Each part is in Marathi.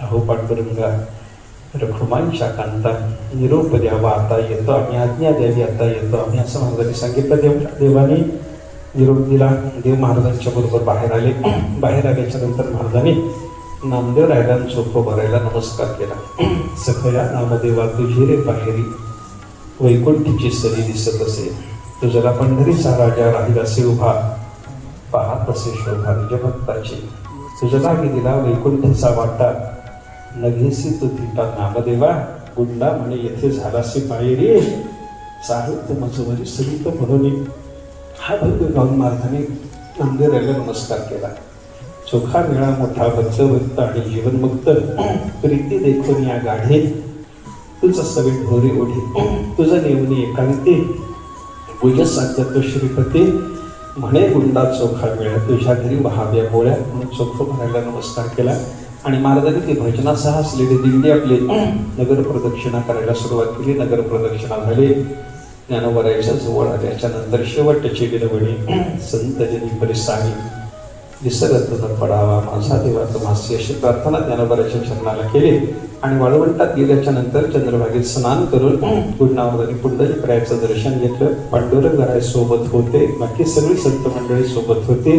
अहो पांडुरंगा कांता निरोप द्यावा आता येतो आम्ही आज्ञा द्यावी आता येतो. आम्ही असं महाराजांनी सांगितलं देव देवाने निरोप दिला देव महाराजांच्या बरोबर बाहेर आले. बाहेर आल्याच्यानंतर महाराजांनी नामदेव रायला भरायला नमस्कार केला. सखया नामदेवा तुझी रे बाहेरी वैकुंठीची सरी दिसत असे. तुझ्याला पंढरीचा राजा राहील असे उभा. पाहत असे शोभा निजभक्ताची. तुझ्या लागी दिला वैकुंठचा वाटा. नघेसी तू नामदेवा गुंडा म्हणे येथे झालासी पायरी साहित्य मजवरी सरित म्हणून हा भव्य गाऊन महाराजांनी नामदेवाला नमस्कार केला. चोखा मेळा मोठा भक्त भक्त आणि जीवनमुक्त प्रीती देखून या गाढे तुझं सगळे ढोरे ओढे तुझं नेवणी एकांती पूज साध्यात श्रीपती म्हणे गुंडा चोखा मेळा तुझ्या घरी महाव्या गोळ्या म्हणून चोख भरायला नमस्कार केला. आणि महाराजांनी ते भजनासह असलेले दिंडी आपले नगर प्रदक्षिणा करायला सुरुवात केली. नगर प्रदक्षिणा झाली. ज्ञानोबरायच्या जवळ आल्याच्यानंतर शेवटची विनवणी संत जनी परिसानी विसरत न पडावा माझा देवा तुम्हासी अशी प्रार्थना ज्ञानोबरायच्या चरणाला केली. आणि वाळवंटात गेल्याच्यानंतर चंद्रभागेत स्नान करून गुरुनावरांनी पुंडलिकरायाचं दर्शन घेतलं. पांडुरंगराय सोबत होते. बाकी सगळी संत मंडळी सोबत होते.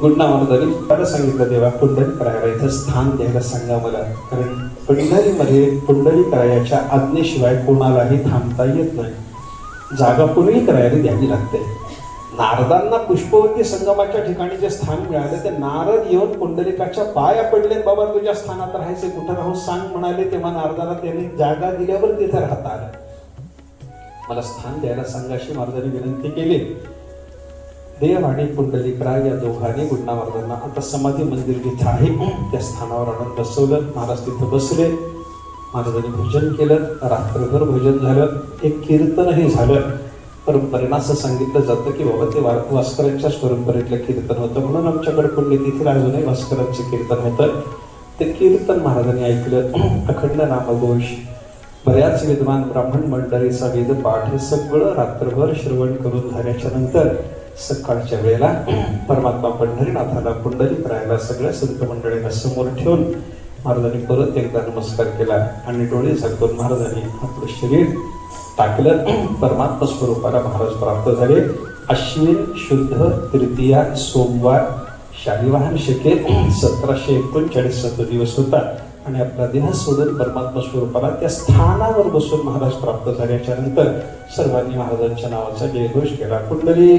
गुरुनावरांनी मला सांगितलं देवा पुंडलिकरायाला इथं स्थान द्यायला सांगा मला. कारण पंढरीमध्ये पुंडलिकरायाच्या आज्ञेशिवाय कोणालाही थांबता येत नाही. जागा पुंडलिकरायाने द्यावी लागते. नारदांना पुष्पवती संगमाच्या ठिकाणी जे स्थान मिळाले ते नारद येऊन पुंडलिकाच्या पाया पडले बाबा तुझ्या स्थानात राहायचे कुठं राहून सांग म्हणाले तेव्हा नारदाला त्यांनी जागा दिल्यावर तिथे राहता आलं. मला स्थान द्यायला सांगाशी महाराजांनी विनंती केली. देव आणि पुंडलिकराय या दोघांनी गुंडा महाराजांना आता समाधी मंदिर जिथं आहे. त्या स्थानावर आणून बसवलं. महाराज तिथं बसले. महाराजांनी भोजन केलं. रात्रभर भोजन झालं. एक कीर्तनही झालं. परंपरेनं असं सांगितलं जातं की बाबा ते वा- परंपरेतलं कीर्तन होतं. म्हणून आमच्याकडे पुण्यतिथीला अजूनही भास्करांचं कीर्तन होतं. ते कीर्तन महाराजांनी ऐकलं. अखंड नामघोष. बऱ्याच विद्वान ब्राह्मण मंडळीचा वेद पाठ हे सगळं रात्रभर श्रवण करून झाल्याच्यानंतर सकाळच्या वेळेला परमात्मा पंढरीनाथाला पुंडलिक राहायला सगळ्या संत मंडळींना समोर ठेवून महाराजांनी परत एकदा नमस्कार केला आणि डोळे झाकून महाराजांनी आपलं शरीर टाकलं. परमात्मा स्वरूपाला महाराज प्राप्त झाले. अश्विन शुद्ध तृतीया सोमवार. शालिवाहन शके सतराशे एकोणचाळीस तो दिवस होता. आणि आपला देह सोडून परमात्मा स्वरूपाला त्या स्थानावर बसून महाराज प्राप्त झाल्याच्यानंतर सर्वांनी महाराजांच्या नावाचा जयघोष केला. कुंडली